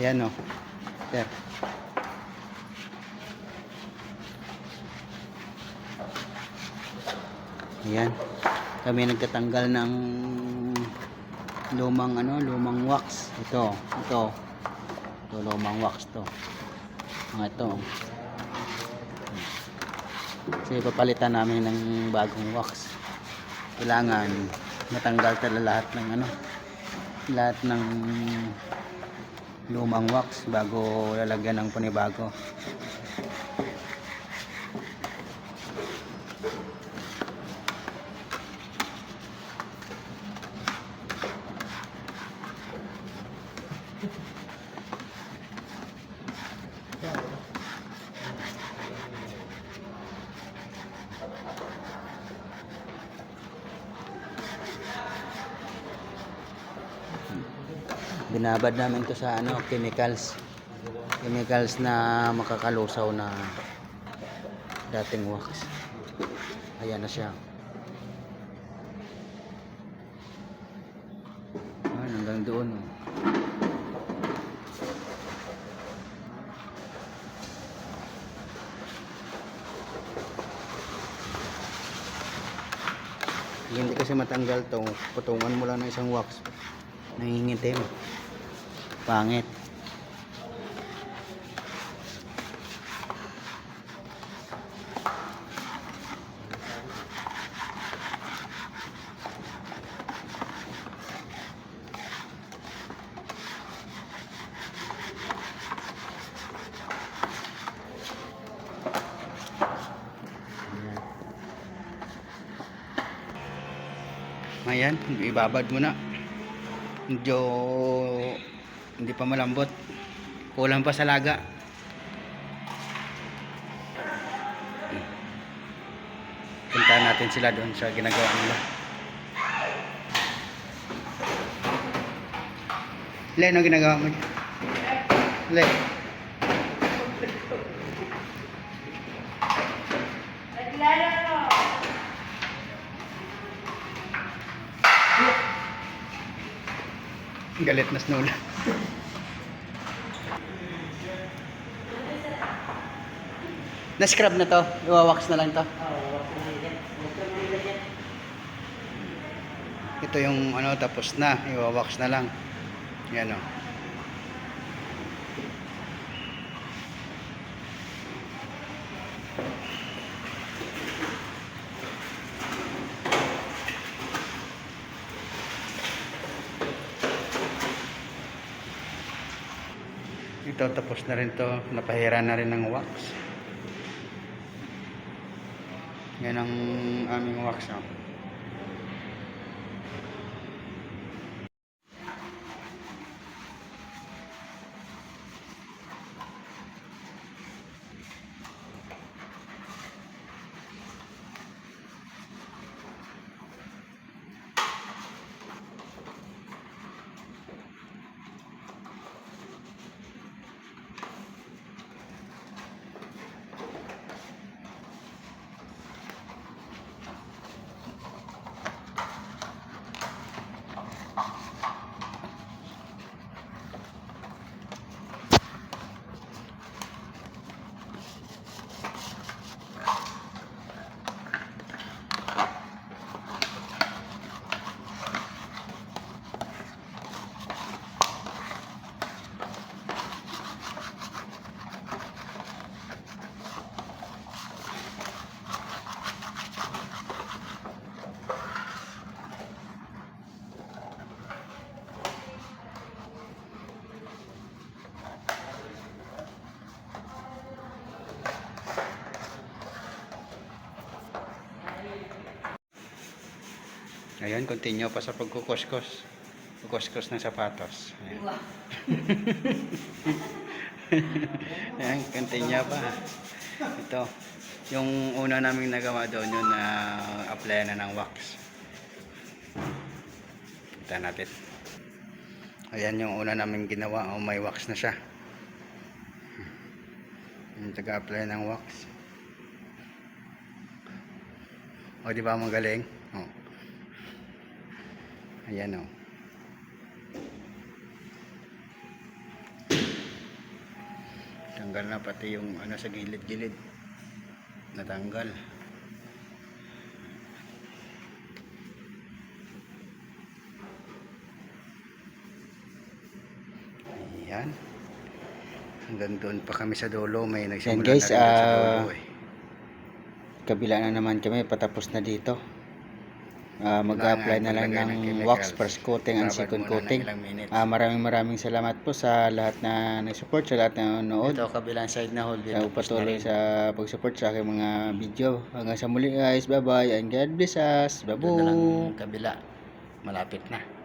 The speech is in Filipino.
Ayan o. Sir. Ayan. Kami nagtatanggal ng lumang ano, lumang wax. Ito, ito. Ito lumang wax to. Mga ito. Kasi papalitan namin ng bagong wax. Kailangan matanggal talaga lahat ng ano, lahat ng lumang wax bago lalagyan ng panibago. Binabad namin to sa ano chemicals. Chemicals na makakalusaw na dating wax. Ayan na siya. Ayan hanggang doon oh. hindi kasi matanggal to putungan mo lang ng isang wax. Nangingitim pangit Ayan, ibabad mo na. Medyo hindi pa malambot. Kulang pa sa laga. Puntahan natin sila doon sa ginagawa nila. Le, ano ginagawa mo? Le. Galit na Snola. Na-scrub na to. Iwawax na lang to. Ito yung ano tapos na. Iwawax na lang. Yan o. Ito tapos na rin to. Napahira na rin ng wax. Yan ang aming wax. Oh. Ayan, continue pa sa pagkukuskos. Kukuskos ng sapatos. Ayan. Ayan, continue pa. Ito, yung una naming nagawa doon yun na apply na ng wax. Kita natin. Ayan yung una namin ginawa. Oh, may wax na siya. Yung taga-apply ng wax. O, di ba magaling? Oh. Ayan o. Natanggal na pati yung ano sa gilid-gilid. Natanggal. Ayan. Hanggang doon pa kami sa dulo. May nagsimula guys, na rin doon sa ah, dulo eh. Kabila na naman kami, patapos na dito. Ah, mag-apply na lang ng wax first coating and second coating. Ah, maraming maraming salamat po sa lahat na nag-support, sa lahat na nanonood. Ito, kabilang side na hole. Sa patuloy sa pag-support sa aking mga video. Hanggang sa muli guys, bye bye and God bless us. Doon na lang Bye-bye. kabila. Malapit na.